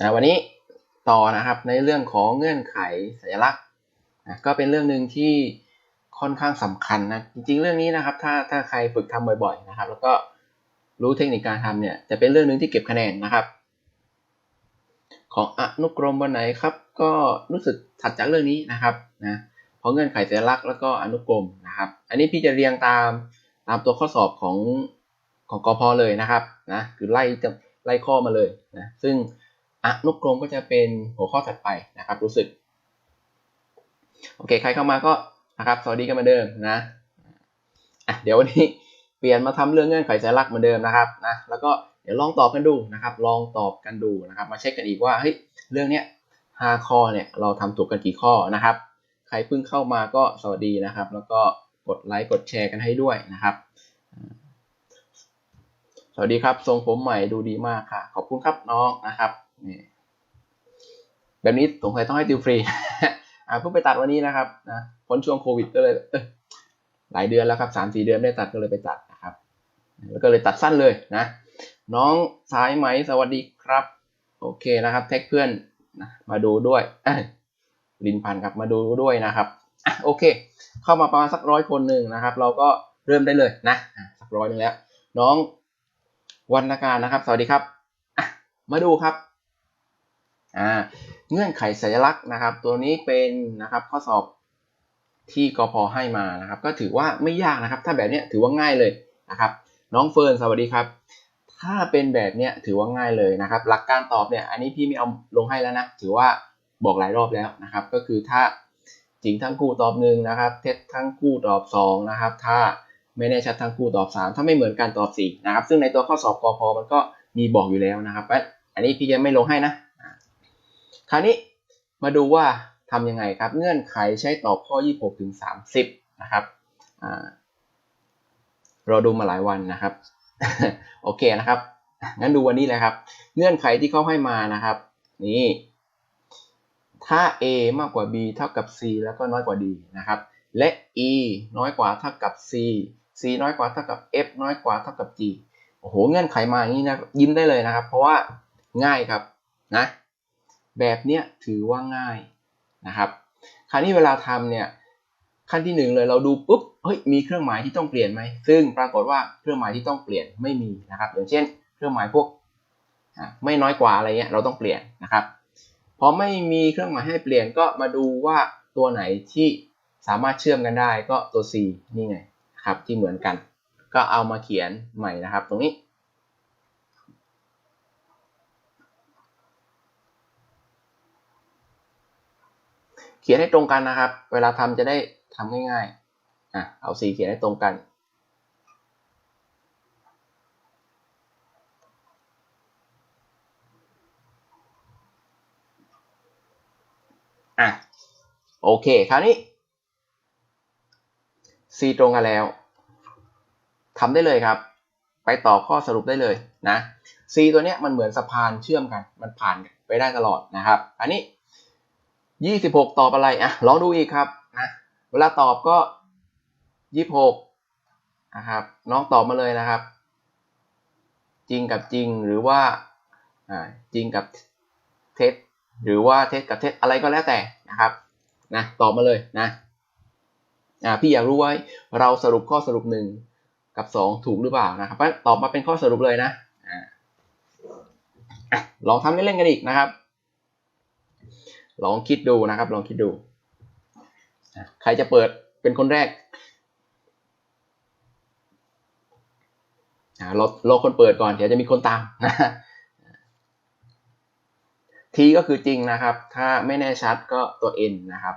นะวันนี้ต่อนะครับในเรื่องของเงื่อนไขสัญลักษณ์นะก็เป็นเรื่องหนึ่งที่ค่อนข้างสำคัญนะจริงๆเรื่องนี้นะครับ ถ้าถ้าใครฝึกทำบ่อยๆนะครับ แล้วก็รู้เทคนิคการทำเนี่ยจะเป็นเรื่องหนึ่งที่เก็บคะแนนนะครับ ของอนุกรมวันไหนครับ ก็รู้สึกถัดจากเรื่องนี้นะครับนะเพราะเงื่อนไขสัญลักษณ์แล้วก็อนุกรมนะครับ อันนี้พี่จะเรียงตามตามตัวข้อสอบของของกพเลยนะครับนะคือไล่ไล่ข้อมาเลยนะซึ่ง อนุกรมก็จะเป็นหัวข้อถัดไปนะครับ รู้สึก โอเค ใครเข้ามาก็นะครับสวัสดีกันเหมือนเดิมนะอะเดี๋ยววันนี้เปลี่ยนมาทำเรื่องเงื่อนไขสัญลักเหมือนเดิมนะครับนะแล้วก็เดี๋ยวลองตอบกันดูนะครับ ลองตอบกันดูนะครับ มาเช็คกันอีกว่าเฮ้ยเรื่องเนี้ยห้าข้อเนี่ยเราทำถูกกันกี่ข้อนะครับ ใครเพิ่งเข้ามาก็สวัสดีนะครับ แล้วก็กดไลค์กดแชร์กันให้ด้วยนะครับ สวัสดีครับ ทรงผมใหม่ดูดีมากค่ะ ขอบคุณครับน้องนะครับ นี่แบบนี้สงสัยต้องให้ติวฟรีอ่าเพิ่งไปตัดวันนี้นะครับนะพ้นช่วงโควิดก็เลยหลายเดือนแล้วครับสามสี่เดือนไม่ได้ตัดก็เลยไปตัดนะครับ แล้วก็เลยตัดสั้นเลยนะ น้องสายไหมสวัสดีครับ โอเคนะครับ แท็กเพื่อนนะมาดูด้วยลินพันครับมาดูด้วยนะครับอโอเค เข้ามาประมาณสักร้อยคนหนึ่งนะครับ เราก็เริ่มได้เลยนะสักร้อยหนึ่งแล้ว น้องวรรณการนะครับ สวัสดีครับมาดูครับ อ่าเงื่อนไขสัญลักษณ์นะครับ ตัวนี้เป็นนะครับข้อสอบที่กพให้มานะครับ ก็ถือว่าไม่ยากนะครับ ถ้าแบบเนี้ยถือว่าง่ายเลยนะครับ น้องเฟิร์นสวัสดีครับ ถ้าเป็นแบบเนี้ยถือว่าง่ายเลยนะครับ หลักการตอบเนี่ยอันนี้พี่ไม่เอาลงให้แล้วนะถือว่าบอกหลายรอบแล้วนะครับ ก็คือถ้าจริงทั้งคู่ตอบหนึ่งนะครับ เท็จทั้งคู่ตอบสองนะครับ ถ้าไม่แน่ชัดทั้งคู่ตอบสามถ้าไม่เหมือนกันตอบสี่นะครับ ซึ่งในตัวข้อสอบกพมันก็มีบอกอยู่แล้วนะครับอันนี้พี่ยังไม่ลงให้นะ คราวนี้มาดูว่าทำยังไงครับ เงื่อนไขใช้ต่อข้อ 26 ถึง 30 นะครับเราดูมาหลายวันนะครับ โอเคนะครับ งั้นดูวันนี้เลยครับ เงื่อนไขที่เขาให้มานะครับ นี่ ถ้า a มากกว่า b เท่ากับ c แล้วก็น้อยกว่า d นะครับ และ e น้อยกว่าเท่ากับ c c น้อยกว่าเท่ากับ f น้อยกว่าเท่ากับ g โอ้โห เงื่อนไขมาอย่างนี้นะ ยิ้มได้เลยนะครับ เพราะว่าง่ายครับ นะ แบบเนี้ยถือว่าง่ายนะครับ คราวนี้เวลาทำเนี่ยขั้นที่หนึ่งเลยเราดูปุ๊บเฮ้ยมีเครื่องหมายที่ต้องเปลี่ยนไหมซึ่งปรากฏว่าเครื่องหมายที่ต้องเปลี่ยนไม่มีนะครับ อย่างเช่น เครื่องหมายพวกไม่น้อยกว่าอะไรเงี้ยเราต้องเปลี่ยนนะครับพอไม่มีเครื่องหมายให้เปลี่ยนก็มาดูว่าตัวไหนที่สามารถเชื่อมกันได้ก็ตัว C นี่ไงครับที่เหมือนกัน ก็เอามาเขียนใหม่นะครับ ตรงนี้ เขียนให้ตรงกันนะครับ เวลาทำจะได้ทำง่ายๆอะเอาสีเขียนให้ตรงกัน อะ โอเค คราวนี้ C ตรงกันแล้วทำได้เลยครับ ไปต่อข้อสรุปได้เลยนะ C ตัวเนี้ยมันเหมือนสะพานเชื่อมกัน มันผ่านไปได้ตลอดนะครับ อันนี้ 26ตอบอะไรอะลองดูอีกครับนะเวลาตอบก็26นะครับน้องตอบมาเลยนะครับ จริงกับจริงหรือว่าจริงกับเท็จหรือว่าเท็จกับเท็จอะไรก็แล้วแต่นะครับนะตอบมาเลยนะพี่อยากรู้ว่าเราสรุปข้อสรุปหนึ่งกับสองถูกหรือเปล่านะครับตอบมาเป็นข้อสรุปเลยนะอ่าลองทำเล่นๆกันอีกนะครับ ลองคิดดูนะครับ ลองคิดดู ใครจะเปิดเป็นคนแรกเราเราคนเปิดก่อนเดี๋ยวจะมีคนตามนะทีก็คือจริงนะครับ ถ้าไม่แน่ชัดก็ตัว n นะครับ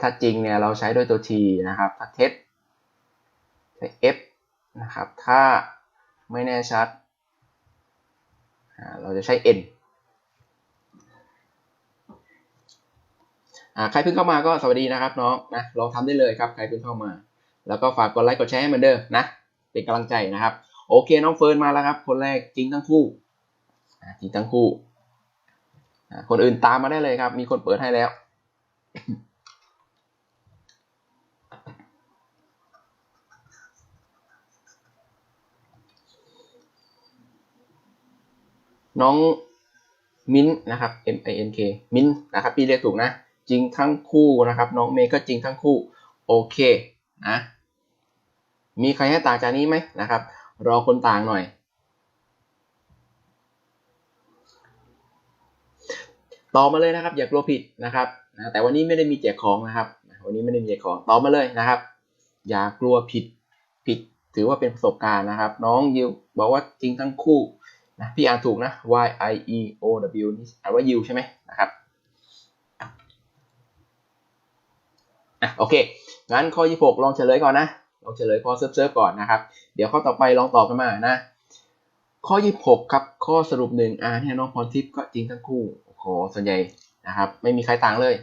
ถ้าจริงเนี่ยเราใช้ด้วยตัว t นะครับ ถ้าเท็จใช้ f นะครับ ถ้าไม่แน่ชัด เราจะใช้ n ใครเพิ่งเข้ามาก็สวัสดีนะครับน้องนะลองทำได้เลยครับใครเพิ่งเข้ามา แล้วก็ฝากกดไลค์กดแชร์ให้เหมือนเดิมนะ เป็นกำลังใจนะครับ โอเคน้องเฟิร์นมาแล้วครับ คนแรกจริงทั้งคู่จริงทั้งคู่คนอื่นตามมาได้เลยครับ มีคนเปิดให้แล้วน้องมิ้นนะครับ M I N K มิ้นนะครับ พี่เรียกถูกนะ จริงทั้งคู่นะครับ น้องเมย์ก็จริงทั้งคู่โอเคนะมีใครให้ต่างจากนี้ไหมนะครับ รอคนต่างหน่อย ต่อมาเลยนะครับ อย่ากลัวผิดนะครับนะแต่วันนี้ไม่ได้มีแจกของนะครับ วันนี้ไม่ได้มีแจกของต่อมาเลยนะครับ อย่ากลัวผิดผิด ถือว่าเป็นประสบการณ์นะครับ น้องยิวบอกว่าจริงทั้งคู่นะพี่อ่านถูกนะ y i e o w นี่อ่านว่ายิวใช่ไหมนะครับ อะโอเค งั้นข้อ 26 ลองเฉลยก่อนนะลองเฉลยข้อเซิร์ฟๆก่อนนะครับ เดี๋ยวข้อต่อไปลองตอบกันมานะ ข้อ 26 ครับ ข้อสรุปหนึ่งอ่านให้น้องพรทิพย์ก็จริงทั้งคู่โอ้โหส่วนใหญ่นะครับ ไม่มีใครต่างเลย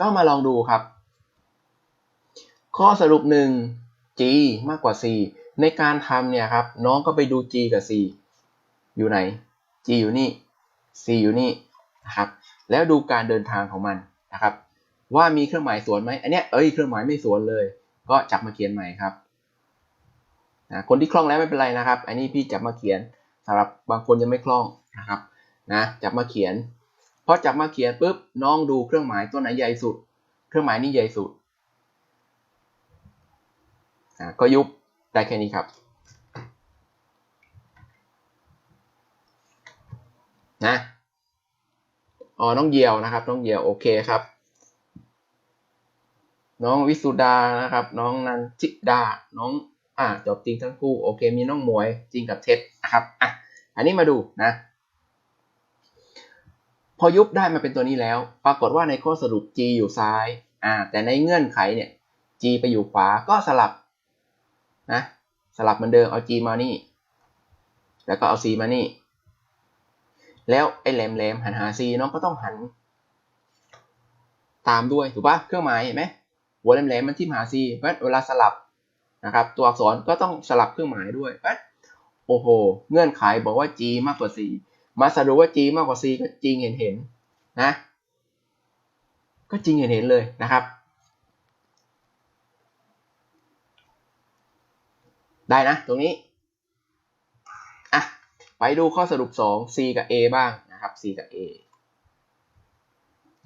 ก็มาลองดูครับ ข้อสรุปหนึ่ง g มากกว่า c ในการทำเนี่ยครับ น้องก็ไปดู g กับ c อยู่ไหน g อยู่นี่ c อยู่นี่นะครับ แล้วดูการเดินทางของมันนะครับ ว่ามีเครื่องหมายสวนไหมอันเนี้ยเอ้ยเครื่องหมายไม่สวนเลย ก็จับมาเขียนใหม่ครับนะคนที่คล่องแล้วไม่เป็นไรนะครับ อันนี้พี่จับมาเขียนสำหรับบางคนยังไม่คล่องนะครับนะจับมาเขียนพอจับมาเขียนปุ๊บน้องดูเครื่องหมายตัวไหนใหญ่สุด เครื่องหมายนี้ใหญ่สุดก็ยุบได้แค่นี้ครับนะอ๋อน้องเยียวนะครับน้องเยียวโอเคครับ น้องวิสุดานะครับ น้องนันจิดา น้องอ่าจบจริงทั้งคู่โอเค มีน้องหมวยจริงกับเท็จนะครับอะอันนี้มาดูนะ พอยุบได้มาเป็นตัวนี้แล้ว ปรากฏว่าในข้อสรุป G อยู่ซ้ายอ่าแต่ในเงื่อนไขเนี่ย G ไปอยู่ขวาก็สลับนะสลับเหมือนเดิมเอา G มานี่ แล้วก็เอา C มานี่ แล้วไอ้แหลมแหลมหันหา C น้องก็ต้องหัน ตามด้วยถูกปะเครื่องหมายเห็นไหม หัวแหลมๆมันที่มหา C เพราะเวลาสลับนะครับตัวอักษรก็ต้องสลับเครื่องหมายด้วยเพราะโอ้โห เงื่อนไขบอกว่า G มากกว่า C มาสรุปว่า G มากกว่า C ก็จริงเห็นเห็นนะ ก็จริงเห็นเห็นเลยนะครับ ได้นะตรงนี้อะไปดูข้อสรุป 2 C กับ A บ้างนะครับ C กับ A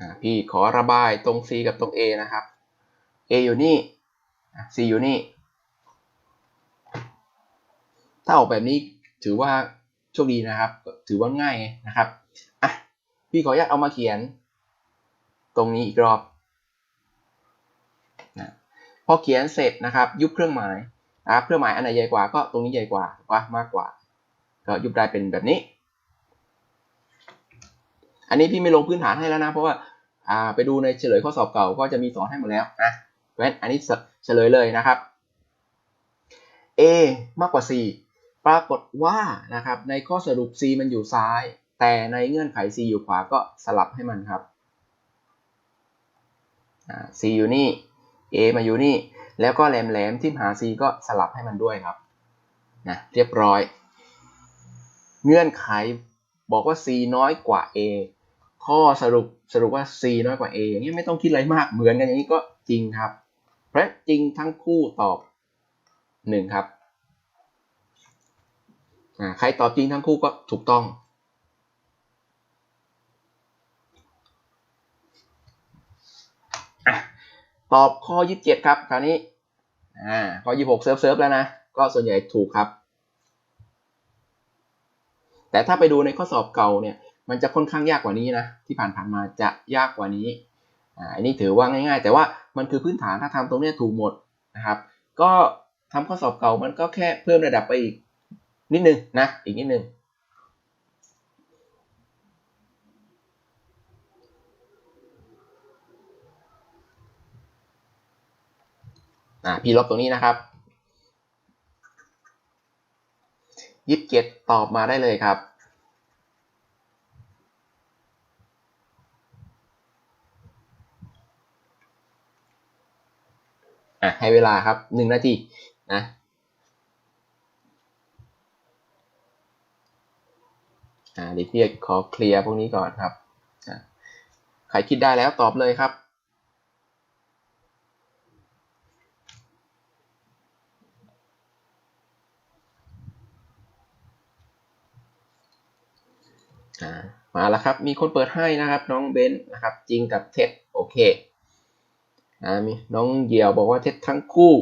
อะพี่ขอระบายตรง C กับตรง A นะครับ A อยู่นี่ C อยู่นี่ ถ้าออกแบบนี้ถือว่าโชคดีนะครับ ถือว่าง่ายนะครับอะพี่ขออนุญาตเอามาเขียน ตรงนี้อีกรอบนะพอเขียนเสร็จนะครับ ยุบเครื่องหมายนะครับเครื่องหมายอันไหนใหญ่กว่าก็ตรงนี้ใหญ่กว่าว่ามากกว่า ก็ยุบได้เป็นแบบนี้ อันนี้พี่ไม่ลงพื้นฐานให้แล้วนะ เพราะว่าอ่าไปดูในเฉลยข้อสอบเก่าก็จะมีสอนให้หมดแล้วนะ เพราะฉะนั้นอันนี้เฉลยเลยนะครับ A มากกว่า C ปรากฏว่านะครับในข้อสรุป C มันอยู่ซ้าย แต่ในเงื่อนไข C อยู่ขวาก็สลับให้มันครับ C อยู่นี่ A มาอยู่นี่ แล้วก็แหลมๆที่หา C ก็สลับให้มันด้วยครับนะเรียบร้อย เงื่อนไขบอกว่า C น้อยกว่า A ข้อสรุปสรุปว่า C น้อยกว่า A อย่างนี้ไม่ต้องคิดอะไรมากเหมือนกันอย่างนี้ก็จริงครับ พราะจริงทั้งคู่ตอบ 1 ครับใครตอบจริงทั้งคู่ก็ถูกต้อง ตอบข้อ 27 ครับคราวนี้อ่าข้อ 26 เซิร์ฟเซิร์ฟแล้วนะ ก็ส่วนใหญ่ถูกครับ แต่ถ้าไปดูในข้อสอบเก่าเนี่ย มันจะค่อนข้างยากกว่านี้นะ ที่ผ่านๆมาจะยากกว่านี้ อันนี้ถือว่าง่ายๆ แต่ว่ามันคือพื้นฐานถ้าทำตรงนี้ถูกหมดนะครับ ก็ทำข้อสอบเก่ามันก็แค่เพิ่มระดับไปอีกนิดนึงนะอีกนิดนึงอ่าพี่ลบตรงนี้นะครับยิบเจ็ดตอบมาได้เลยครับ อะให้เวลาครับหนึ่งนาทีนะอ่าเดี๋ยวพี่ขอเคลียร์พวกนี้ก่อนครับใครคิดได้แล้วตอบเลยครับมาแล้วครับ มีคนเปิดให้นะครับ น้องเบนซ์นะครับ จริงกับเท็จโอเค อ่ามีน้องเหยี่ยวบอกว่าเท็จทั้งคู่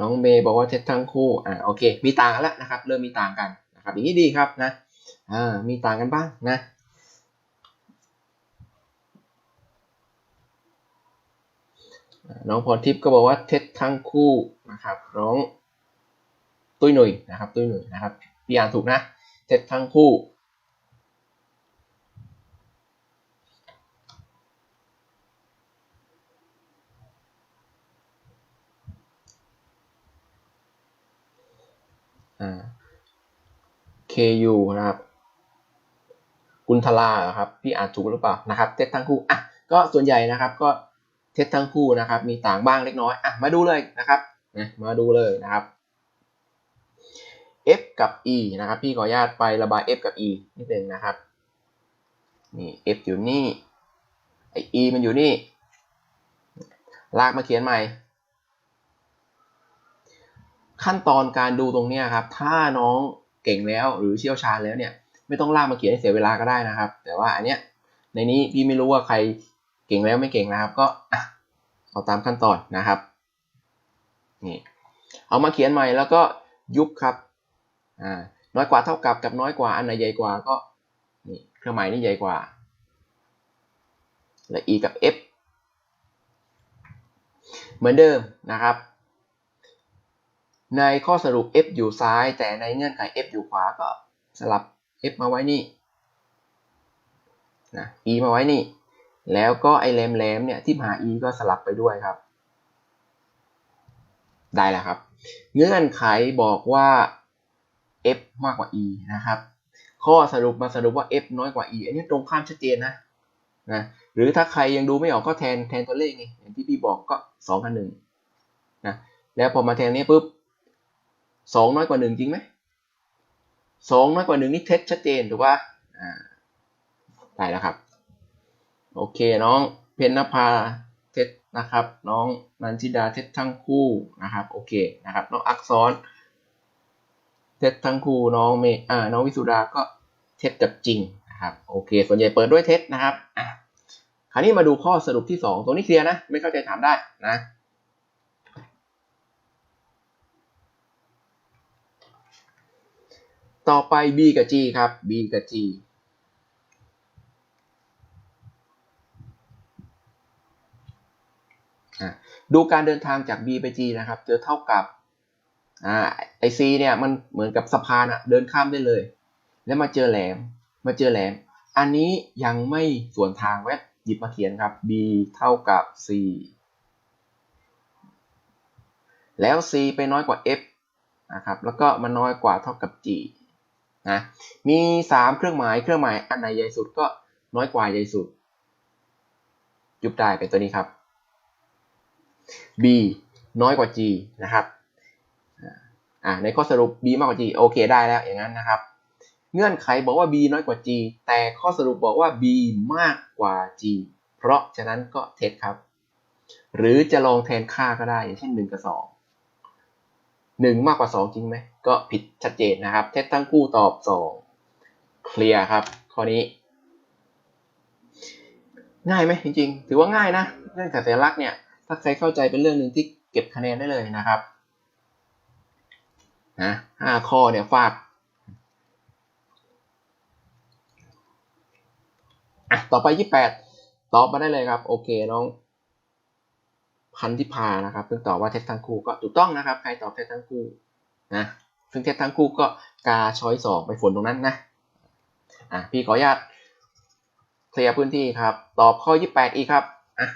น้องเมย์บอกว่าเท็จทั้งคู่อ่าโอเค มีต่างแล้วนะครับ เริ่มมีต่างกันนะครับอย่างนี้ดีครับนะอ่ามีต่างกันบ้างนะน้องพรทิพย์ก็บอกว่าเท็จทั้งคู่นะครับน้องตุ้ยหนุ่ยนะครับตุ้ยหนุ่ยนะครับพี่อ่านถูกนะ เท็จทั้งคู่ KU นะครับ กุณทลาครับ พี่อ่านถูกหรือเปล่านะครับ เท็จทั้งคู่อะก็ส่วนใหญ่นะครับก็เท็จทั้งคู่นะครับ มีต่างบ้างเล็กน้อยอะมาดูเลยนะครับนะมาดูเลยนะครับ F กับ E นะครับ พี่ขออนุญาตไประบาย F กับ E นิดนึงนะครับนี่ F อยู่นี่ไอ E มันอยู่นี่ ลากมาเขียนใหม่ ขั้นตอนการดูตรงนี้ครับ ถ้าน้องเก่งแล้วหรือเชี่ยวชาญแล้วเนี่ยไม่ต้องลากมาเขียนให้เสียเวลาก็ได้นะครับ แต่ว่าอันเนี้ยในนี้พี่ไม่รู้ว่าใครเก่งแล้วไม่เก่งนะครับ ก็เอาตามขั้นตอนนะครับนี่เอามาเขียนใหม่แล้วก็ยุบครับอ่าน้อยกว่าเท่ากับกับน้อยกว่าอันไหนใหญ่กว่าก็นี่เครื่องหมายนี่ใหญ่กว่า และ e กับ f เหมือนเดิมนะครับ ในข้อสรุป f อยู่ซ้าย แต่ในเงื่อนไข f อยู่ขวาก็สลับ f มาไว้นี่นะ e มาไว้นี่ แล้วก็ไอแหลมแหลมเนี่ยที่หา e ก็สลับไปด้วยครับ ได้แล้วครับ เงื่อนไขบอกว่า f มากกว่า e นะครับ ข้อสรุปมาสรุปว่า f น้อยกว่า e อันนี้ตรงข้ามชัดเจนนะนะหรือถ้าใครยังดูไม่ออกก็แทนแทนตัวเลขไงอย่างที่พี่บอกก็2กับ1นะแล้วพอมาแทนนี้ปุ๊บ 2น้อยกว่า1จริงไหม2น้อยกว่า1นี่เท็จชัดเจนถูกป่ะอ่าได้แล้วครับ โอเคน้องเพนนภาเท็จนะครับ น้องนันทิดาเท็จทั้งคู่นะครับโอเคนะครับ น้องอักษรเท็จทั้งคู่น้องเมอ่าน้องวิสุดาก็เท็จกับจริงนะครับโอเค ส่วนใหญ่เปิดด้วยเท็จนะครับอะคราวนี้มาดูข้อสรุปที่ 2 ตัวนี้เคลียร์นะ ไม่เข้าใจถามได้นะ ต่อไป B กับ G ครับ B กับ G ดูการเดินทางจาก B ไป G นะครับ เจอเท่ากับอ่าไอ C เนี่ยมันเหมือนกับสะพานอะเดินข้ามได้เลย แล้วมาเจอแหลม มาเจอแหลม อันนี้ยังไม่ส่วนทางแวบหยิบมาเขียนครับ B เท่ากับ C แล้ว C ไปน้อยกว่า F นะครับ แล้วก็มันน้อยกว่าเท่ากับ G นะมี 3 เครื่องหมายเครื่องหมายอันไหนใหญ่สุดก็น้อยกว่าใหญ่สุด ยุบได้เป็นตัวนี้ครับ b น้อยกว่า g นะครับอ่าในข้อสรุป b มากกว่า g โอเคได้แล้วอย่างนั้นนะครับ เงื่อนไขบอกว่า b น้อยกว่า g แต่ข้อสรุปบอกว่า b มากกว่า g เพราะฉะนั้นก็เท็จครับ หรือจะลองแทนค่าก็ได้อย่างเช่น 1 กับ 2 1มากกว่า 2 จริงไหม ก็ผิดชัดเจนนะครับ เท็จทั้งคู่ตอบ 2 เคลียร์ครับ ข้อนี้ ง่ายไหมจริง ๆ ถือว่าง่ายนะ เรื่องสัญลักษณ์เนี่ย ถ้าใครเข้าใจเป็นเรื่องหนึ่งที่เก็บคะแนนได้เลยนะครับนะห้าข้อเนี่ยฟาดอะต่อไปยี่แปดตอบมาได้เลยครับ โอเคน้อง พันธิพานะครับ ซึ่งตอบว่าเท็จทั้งคู่ก็ถูกต้องนะครับ ใครตอบเท็จทั้งคู่นะ ซึ่งเท็จทั้งคู่ก็กาช้อยสองไปฝนตรงนั้นนะ อะพี่ขออนุญาตเคลียร์พื้นที่ครับ ตอบข้อยี่แปดอีกครับ อะ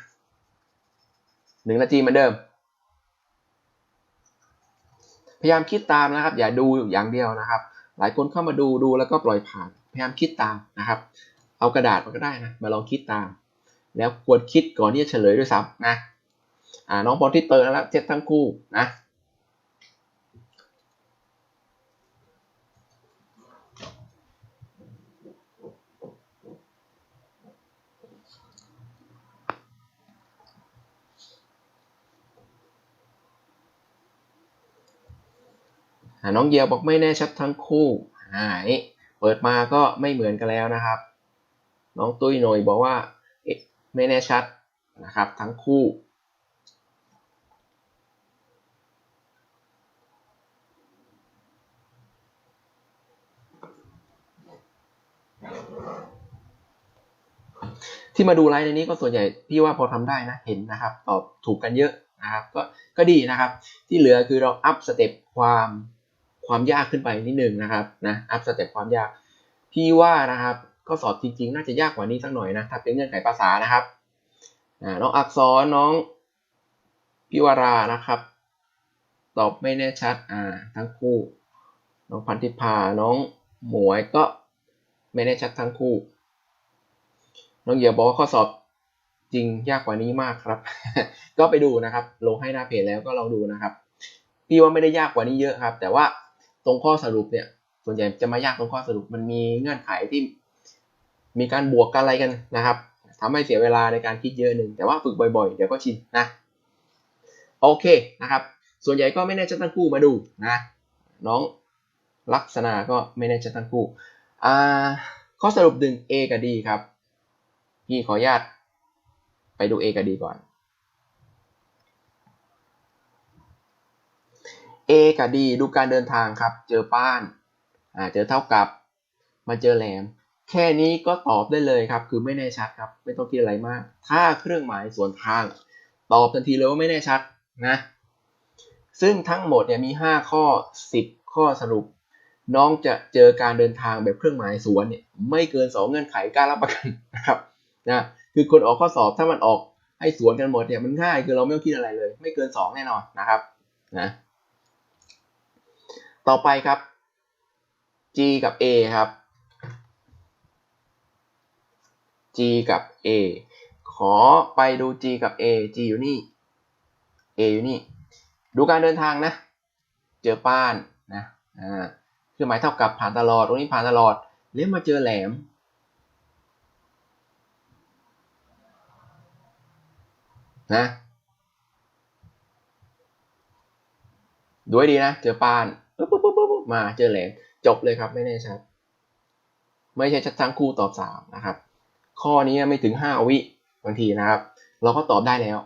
หนึ่งนาทีเหมือนเดิม พยายามคิดตามนะครับ อย่าดูอย่างเดียวนะครับ หลายคนเข้ามาดูดูแล้วก็ปล่อยผ่าน พยายามคิดตามนะครับ เอากระดาษมาก็ได้นะ มาลองคิดตาม แล้วควรคิดก่อนที่จะเฉลยด้วยซ้ำนะ อ่าน้องพอลที่เติร์แล้วเจ็ดทั้งคู่นะน้องเยียวบอกไม่แน่ชัดทั้งคู่อ่านี่ผเปิดมาก็ไม่เหมือนกันแล้วนะครับ น้องตุ้ยหน่อยบอกว่าเอ๊ะไม่แน่ชัดนะครับทั้งคู่ ที่มาดูไลฟ์ในนี้ก็ส่วนใหญ่พี่ว่าพอทำได้นะเห็นนะครับ ตอบถูกกันเยอะนะครับ ก็ก็ดีนะครับ ที่เหลือคือเราอัพสเต็ปความความยากขึ้นไปนิดนึงนะครับนะอัพสเต็ปความยาก พี่ว่านะครับข้อสอบจริงๆ น่าจะยากกว่านี้สักหน่อยนะถ้าเป็นเงื่อนไขภาษานะครับน้องอักษรน้องพิวรานะครับ ตอบไม่แน่ชัดอ่าทั้งคู่ น้องพันธิพาน้องหมวยก็ไม่แน่ชัดทั้งคู่ น้องเหยียบอกว่าข้อสอบจริงยากกว่านี้มากครับ ก็ไปดูนะครับ ลงให้หน้าเพจแล้วก็ลองดูนะครับ พี่ว่าไม่ได้ยากกว่านี้เยอะครับ แต่ว่าตรงข้อสรุปเนี่ย ส่วนใหญ่จะมายากตรงข้อสรุปมันมีเงื่อนไขที่ มีการบวกกันอะไรกันนะครับทำให้เสียเวลาในการคิดเยอะหนึ่งแต่ว่าฝึกบ่อยๆ เดี๋ยวก็ชินนะ โอเคนะครับ ส่วนใหญ่ก็ไม่แน่ชัดทั้งคู่มาดูนะ น้องลักษณะก็ไม่แน่ชัดทั้งคู่อ่าข้อสรุปดึง A กับ D ครับ พี่ขออนุญาตไปดู A กับ D ก่อน A กับ D ดูการเดินทางครับ เจอป้านอ่าเจอเท่ากับมาเจอแหลม แค่นี้ก็ตอบได้เลยครับ คือไม่แน่ชัดครับ ไม่ต้องคิดอะไรมาก ถ้าเครื่องหมายส่วนทาง ตอบทันทีเลยว่าไม่แน่ชัดนะ ซึ่งทั้งหมดเนี่ยมี 5 ข้อ 10 ข้อสรุป น้องจะเจอการเดินทางแบบเครื่องหมายสวนเนี่ยไม่เกิน 2 เงื่อนไขกล้ารับประกันนะครับ นะคือคนออกข้อสอบถ้ามันออกให้สวนกันหมดเนี่ยมันง่ายคือเราไม่ต้องคิดอะไรเลย ไม่เกิน 2 แน่นอนนะครับนะต่อไปครับ G กับ A ครับ G กับ A ขอไปดู G กับ A G อยู่นี่ A อยู่นี่ ดูการเดินทางนะ เจอป้านนะอ่าคือหมายเท่ากับผ่านตลอด ตรงนี้ผ่านตลอด แล้วมาเจอแหลม นะดูให้ดีนะ เจอปานปุ๊บปุ๊บปุ๊บมาเจอแหลมจบเลยครับไม่แน่ชัด ไม่ใช่ชัดทั้งคู่ตอบสามนะครับ ข้อนี้ไม่ถึงห้าวิบางทีนะครับ เราก็ตอบได้แล้ว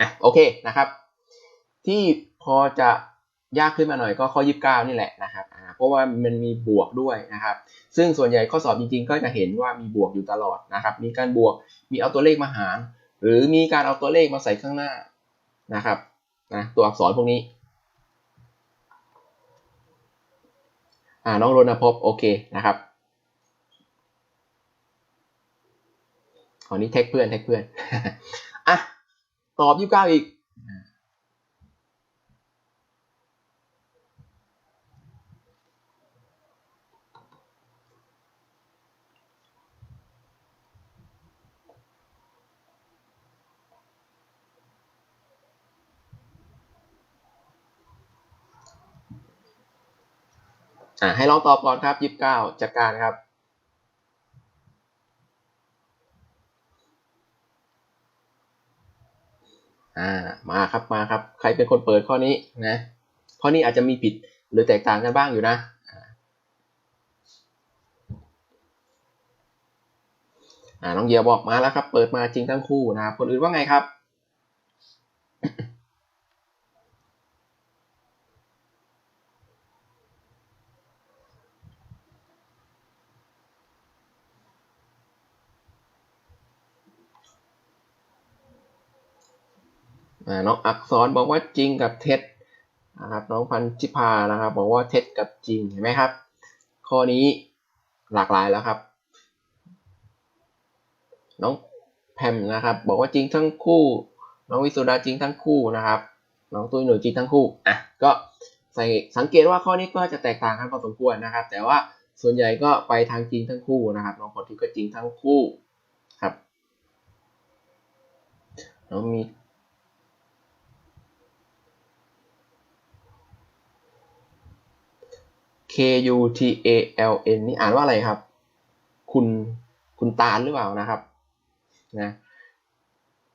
อะโอเคนะครับ ที่พอจะ ยากขึ้นมาหน่อยก็ข้อยีิบเก้านี่แหละนะครับเพราะว่ามันมีบวกด้วยนะครับ ซึ่งส่วนใหญ่ข้อสอบจริงๆ ก็จะเห็นว่ามีบวกอยู่ตลอดนะครับ มีการบวก มีเอาตัวเลขมาหาร หรือมีการเอาตัวเลขมาใส่ข้างหน้านะครับนะตัวอักษรพวกนี้อ่าน้องรณพบโอเคนะครับขอนี้แท็กเพื่อนแท็กเพื่อนอะตอบยี่สิบเก้าอีก อ่าให้ลองตอบก่อนครับยี่สิบเก้าจัดการครับ อ่า มาครับมาครับ ใครเป็นคนเปิดข้อนี้นะ ข้อนี้อาจจะมีผิดหรือแตกต่างกันบ้างอยู่นะอ่าน้องเยียบอกมาแล้วครับ เปิดมาจริงทั้งคู่นะครับคนอื่นว่าไงครับ น้องอักษรบอกว่าจริงกับเท็จนะครับน้องพันธิพานะครับบอกว่าเท็จกับจริงเห็นไหมครับ ข้อนี้หลากหลายแล้วครับ น้องแพมนะครับ บอกว่าจริงทั้งคู่ น้องวิสุดาจริงทั้งคู่นะครับ น้องตุ้ยหนุ่ยจริงทั้งคู่อะก็ใส่สังเกตว่าข้อนี้ก็จะแตกต่างกันพอสมควรนะครับ แต่ว่าส่วนใหญ่ก็ไปทางจริงทั้งคู่นะครับ น้องพอที่ก็จริงทั้งคู่ครับน้องมี K U T A L N นี่อ่านว่าอะไรครับ คุณคุณตาลหรือเปล่านะครับนะ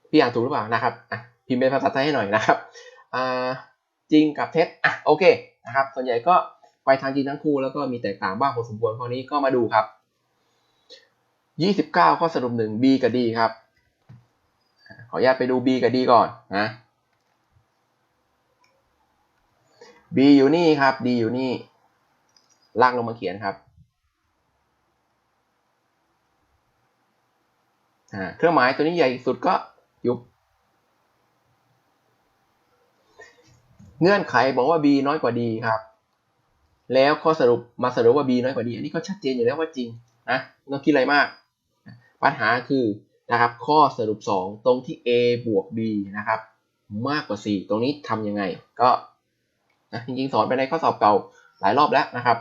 พี่อ่านถูกหรือเปล่านะครับอะพิมพ์เป็นภาษาไทยให้หน่อยนะครับอ่าจริงกับเท็จอะโอเคนะครับ ส่วนใหญ่ก็ไปทางจริงทั้งคู่แล้วก็มีแตกต่างบ้างพอสมควรข้อนี้ก็มาดูครับ 29 ข้อสรุปหนึ่ง B กับ D ครับ ขออนุญาตไปดู B กับ D ก่อนนะ B อยู่นี่ครับ D อยู่นี่ ลากลงมาเขียนครับเครื่องหมายตัวนี้ใหญ่สุดก็ยุบ เงื่อนไขบอกว่า b น้อยกว่า d ครับ แล้วข้อสรุปมาสรุปว่า b น้อยกว่า d อันนี้ก็ชัดเจนอยู่แล้วว่าจริงนะไม่ต้องคิดอะไรมาก ปัญหาคือนะครับ ข้อสรุป 2 ตรงที่ a บวก b นะครับ มากกว่า 4 ตรงนี้ทำยังไง ก็นะจริงๆ สอนไปในข้อสอบเก่าหลายรอบแล้วนะครับ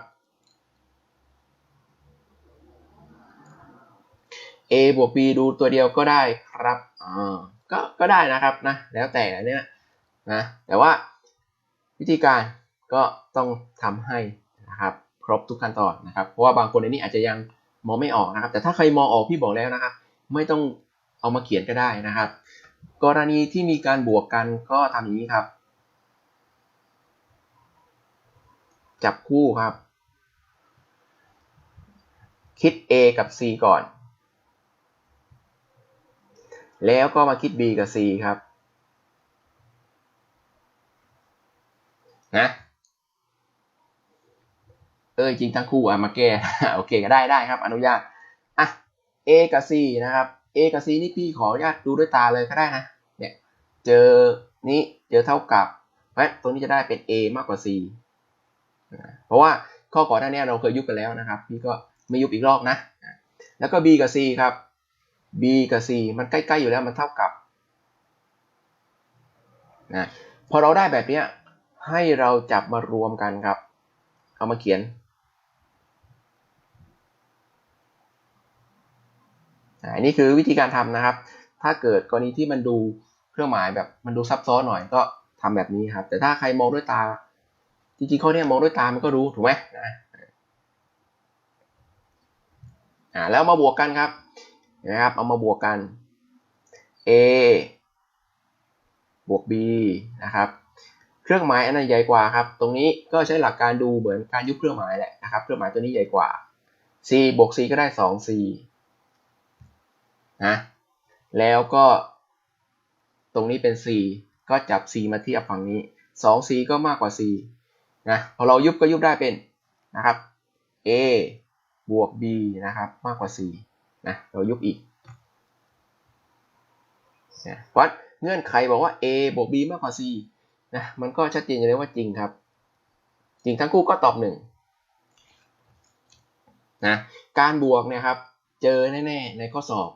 a บวก b ดูตัวเดียวก็ได้ครับอ่าก็ก็ได้นะครับนะ แล้วแต่เนี่ยนะแต่ว่าวิธีการก็ต้องทำให้นะครับครบทุกขั้นตอนนะครับ เพราะว่าบางคนในนี้อาจจะยังมองไม่ออกนะครับ แต่ถ้าใครมองออกพี่บอกแล้วนะครับ ไม่ต้องเอามาเขียนก็ได้นะครับ กรณีที่มีการบวกกันก็ทำอย่างนี้ครับ จับคู่ครับ คิด A กับ C ก่อน แล้วก็มาคิด B กับ C ครับนะเออจริงทั้งคู่อะมาแก้โอเคก็ได้ได้ครับ อนุญาตอะ A กับ C นะครับ A กับ C นี่พี่ขออนุญาตดูด้วยตาเลยก็ได้นะเนี่ยเจอนี้เจอเท่ากับเพราะตรงนี้จะได้เป็น A มากกว่า C เพราะว่าข้อก่อนหน้านี้เราเคยยุบไปแล้วนะครับ พี่ก็ไม่ยุบอีกรอบนะ แล้วก็ B กับ C ครับ B กับ C มันใกล้ๆอยู่แล้วมันเท่ากับนะพอเราได้แบบนี้ให้เราจับมารวมกันครับ เอามาเขียนอันนี้คือวิธีการทำนะครับ ถ้าเกิดกรณีที่มันดูเครื่องหมายแบบมันดูซับซ้อนหน่อยก็ทำแบบนี้ครับ แต่ถ้าใครมองด้วยตา จริงๆข้อนี้มองด้วยตามันก็รู้ถูกไหมนะอ่าแล้วมาบวกกันครับ นะครับ เอามาบวกกัน a บวก b นะครับ เครื่องหมายอันนั้นใหญ่กว่าครับ ตรงนี้ก็ใช้หลักการดูเหมือนการยุบเครื่องหมายแหละนะครับ เครื่องหมายตัวนี้ใหญ่กว่า c บวก c ก็ได้ 2c นะ แล้วก็ ตรงนี้เป็น c ก็จับ c มาเทียบฝั่งนี้ 2c ก็มากกว่า c นะ พอเรายุบก็ยุบได้เป็นนะครับ a บวก b นะครับ มากกว่า c นะเรายุบอีกนะเพราะเงื่อนไขบอกว่า a บวก b มากกว่า c นะมันก็ชัดเจนอยู่แล้วว่าจริงครับ จริงทั้งคู่ก็ตอบหนึ่งนะการบวกเนี่ยครับเจอแน่ๆในข้อสอบ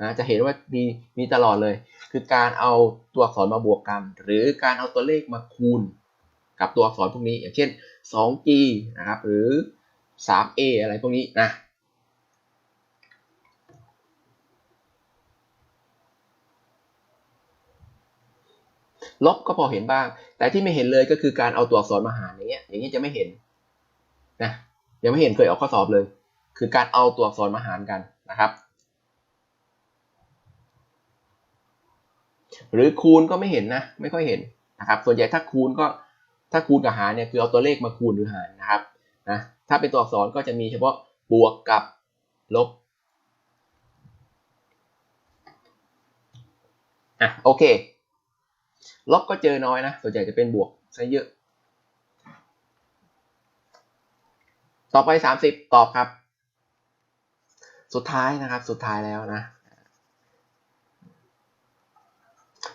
นะจะเห็นว่ามีมีตลอดเลย คือการเอาตัวอักษรมาบวกกัน หรือการเอาตัวเลขมาคูณ กับตัวอักษรพวกนี้ อย่างเช่น 2g นะครับหรือ 3a อะไรพวกนี้นะ ลบก็พอเห็นบ้าง แต่ที่ไม่เห็นเลยก็คือการเอาตัวอักษรมาหารอย่างเงี้ย อย่างเงี้ยจะไม่เห็นนะยังไม่เห็นเคยออกข้อสอบเลย คือการเอาตัวอักษรมาหารกันนะครับ หรือคูณก็ไม่เห็นนะ ไม่ค่อยเห็นนะครับ ส่วนใหญ่ถ้าคูณก็ถ้าคูณกับหารเนี่ยคือเอาตัวเลขมาคูณหรือหารนะครับนะถ้าเป็นตัวอักษรก็จะมีเฉพาะบวกกับลบอะโอเค ลบก็เจอน้อยนะส่วนใหญ่จะเป็นบวกซะเยอะ ต่อไป 30 ตอบครับ สุดท้ายนะครับ สุดท้ายแล้วนะ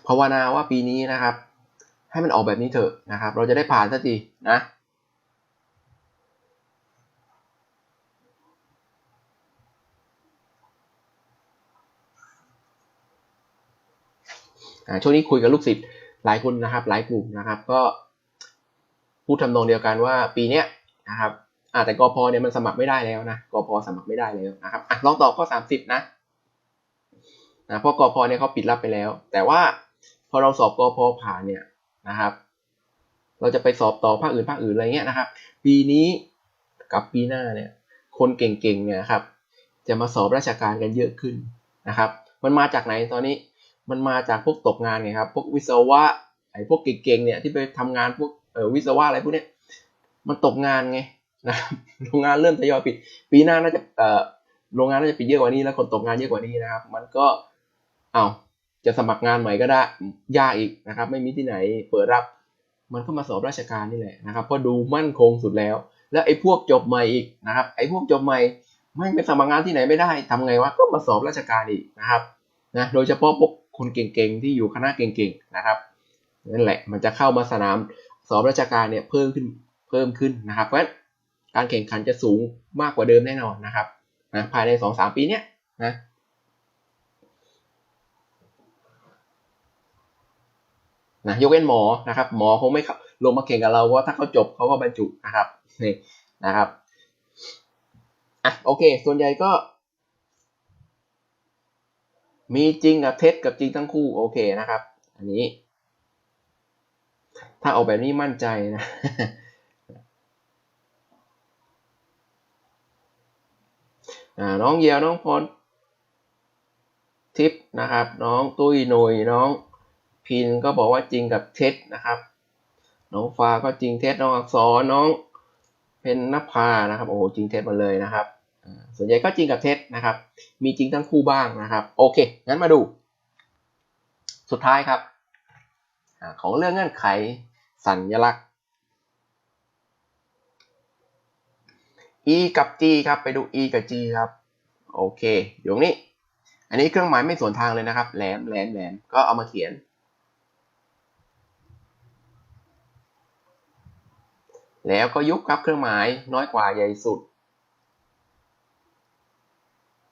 ภาวนาว่าปีนี้นะครับ ให้มันออกแบบนี้เถอะนะครับ เราจะได้ผ่านสักทีนะช่วงนี้คุยกับลูกศิษย์ หลายคนนะครับ หลายกลุ่มนะครับ ก็พูดทำนองเดียวกันว่าปีเนี้ยนะครับอ่าแต่กอพเนี่ยมันสมัครไม่ได้แล้วนะกอพสมัครไม่ได้แล้วนะครับอะลองตอบข้อสามสิบนะนะเพราะกอพเนี่ยเขาปิดรับไปแล้ว แต่ว่าพอเราสอบกอพผ่านเนี่ยนะครับ เราจะไปสอบต่อภาคอื่นภาคอื่นอะไรเงี้ยนะครับ ปีนี้กับปีหน้าเนี่ยคนเก่งๆเนี่ยครับ จะมาสอบราชการกันเยอะขึ้นนะครับ มันมาจากไหนตอนนี้ มันมาจากพวกตกงานไงครับ พวกวิศวะไอ้พวกเก่งๆเนี่ยที่ไปทำงานพวกเออวิศวะอะไรพวกเนี้ยมันตกงานไงนะโรงงานเริ่มทยอยปิด ปีหน้าน่าจะเอ่อโรงงานน่าจะปิดเยอะกว่านี้แล้วคนตกงานเยอะกว่านี้นะครับ มันก็เอาจะสมัครงานใหม่ก็ได้ยากอีกนะครับ ไม่มีที่ไหนเปิดรับ มันก็มาสอบราชการนี่แหละนะครับเพราะดูมั่นคงสุดแล้ว แล้วไอ้พวกจบใหม่อีกนะครับ ไอ้พวกจบใหม่ไม่ไปสมัครงานที่ไหนไม่ได้ทำไงวะก็มาสอบราชการอีกนะครับนะโดยเฉพาะพวก คนเก่งๆที่อยู่คณะเก่งๆนะครับนั่นแหละมันจะเข้ามาสนามสอบราชการเนี่ยเพิ่มขึ้นเพิ่มขึ้นนะครับเพราะฉะนั้นการแข่งขันจะสูงมากกว่าเดิมแน่นอนนะครับนะภายในสองสามปีเนี้ยนะนะยกเว้นหมอนะครับหมอคงไม่ลงมาแข่งกับเราเพราะถ้าเขาจบเขาก็บรรจุนะครับนี่นะครับอะโอเค ส่วนใหญ่ก็ มีจริงกับเท็จกับจริงทั้งคู่โอเคนะครับ อันนี้ ถ้าออกแบบนี้มั่นใจนะน้องเยียวน้องพรทิปนะครับ น้องตุ้ยหนุยน้องพินก็บอกว่าจริงกับเท็จนะครับ น้องฟ้าก็จริงเท็จน้องอักษรน้องเพนนภานะครับโอ้จริงเท็จหมดเลยนะครับ ส่วนใหญ่ก็จริงกับเท็จนะครับ มีจริงทั้งคู่บ้างนะครับ โอเค งั้นมาดู สุดท้ายครับอของเรื่องเงื่อนไขสัญลักษณ์ e กับ g ครับไปดู e กับ g ครับ โอเคอยู่ตรงนี้ อันนี้เครื่องหมายไม่สวนทางเลยนะครับ แหลมแหลมแหลมก็เอามาเขียน แล้วก็ยุบครับเครื่องหมายน้อยกว่าใหญ่สุด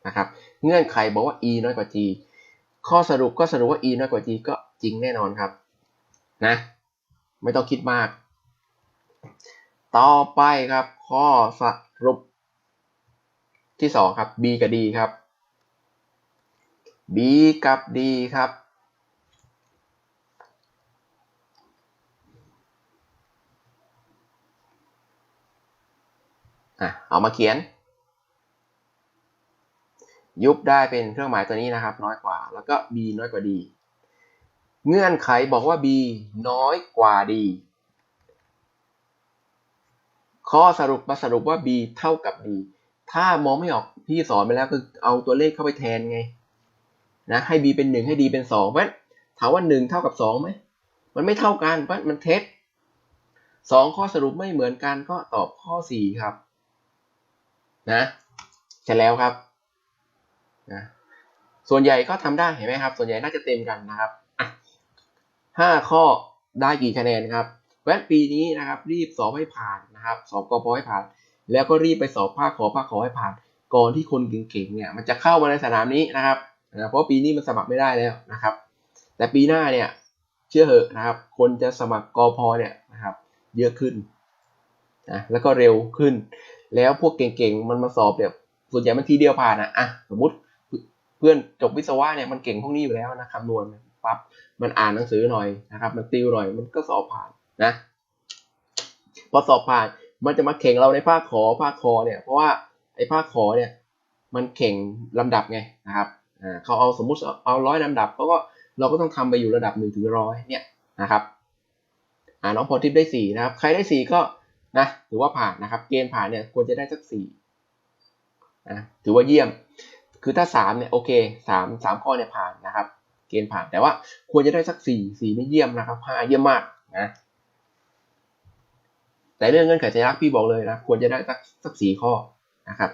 นะครับเงื่อนไขบอกว่า e น้อยกว่า g ข้อสรุปก็สรุปว่า e น้อยกว่า g ก็จริงแน่นอนครับนะไม่ต้องคิดมาก ต่อไปครับ ข้อสรุปที่สองครับ b กับ d ครับ b กับ d ครับ อะ เอามาเขียน ยุบได้เป็นเครื่องหมายตัวนี้นะครับ น้อยกว่า แล้วก็ b น้อยกว่า d เงื่อนไขบอกว่า b น้อยกว่า d ข้อสรุปมาสรุปว่า b เท่ากับ d ถ้ามองไม่ออกพี่สอนไปแล้วคือเอาตัวเลขเข้าไปแทนไงนะให้ b เป็น 1 ให้ d เป็น2เพราะถามว่า 1 เท่ากับ2ไหมมันไม่เท่ากันเพราะมันเท็จ2ข้อสรุปไม่เหมือนกันก็ตอบข้อ 4 ครับ นะใช่แล้วครับ นะส่วนใหญ่ก็ทำได้เห็นไหมครับ ส่วนใหญ่น่าจะเต็มกันนะครับห้าข้อได้กี่คะแนนครับแวะปีนี้นะครับ รีบสอบให้ผ่านนะครับสอบกพให้ผ่าน แล้วก็รีบไปสอบภาคขอภาคขอให้ผ่าน ก่อนที่คนเก่งๆเนี่ยมันจะเข้ามาในสนามนี้นะครับเพราะปีนี้มันสมัครไม่ได้แล้วนะครับ แต่ปีหน้าเนี่ยเชื่อเหอะนะครับ คนจะสมัครกอพเนี่ยนะครับ เยอะขึ้นนะแล้วก็เร็วขึ้น แล้วพวกเก่งๆมันมาสอบเนี่ยส่วนใหญ่มันทีเดียวผ่านอะอะสมมติ เพื่อนจบวิศวะเนี่ยมันเก่งพวกนี้อยู่แล้วนะคำนวณปั๊บมันอ่านหนังสือหน่อยนะครับ มันติวหน่อยมันก็สอบผ่านนะ พอสอบผ่านมันจะมาแข่งเราในภาคขอภาคคอเนี่ยเพราะว่าไอ้ภาคขอเนี่ยมันแข่งลำดับไงนะครับอ่าเขาเอาสมมุติเอาร้อยลำดับเขาก็เราก็ต้องทำไปอยู่ระดับหนึ่งถึงร้อยเนี่ยนะครับอ่าน้องพอทิปได้สี่นะครับ ใครได้สี่ก็นะถือว่าผ่านนะครับ เกณฑ์ผ่านเนี่ยควรจะได้สักสี่นะถือว่าเยี่ยม คือถ้าสามเนี่ยโอเคสามสามข้อเนี่ยผ่านนะครับ เกณฑ์ผ่านแต่ว่าควรจะได้สักสี่สี่นี่เยี่ยมนะครับห้าเยี่ยมมากนะแต่เรื่องเงื่อนไขสัญลักษณ์พี่บอกเลยนะควรจะได้สักสักสี่ข้อนะครับ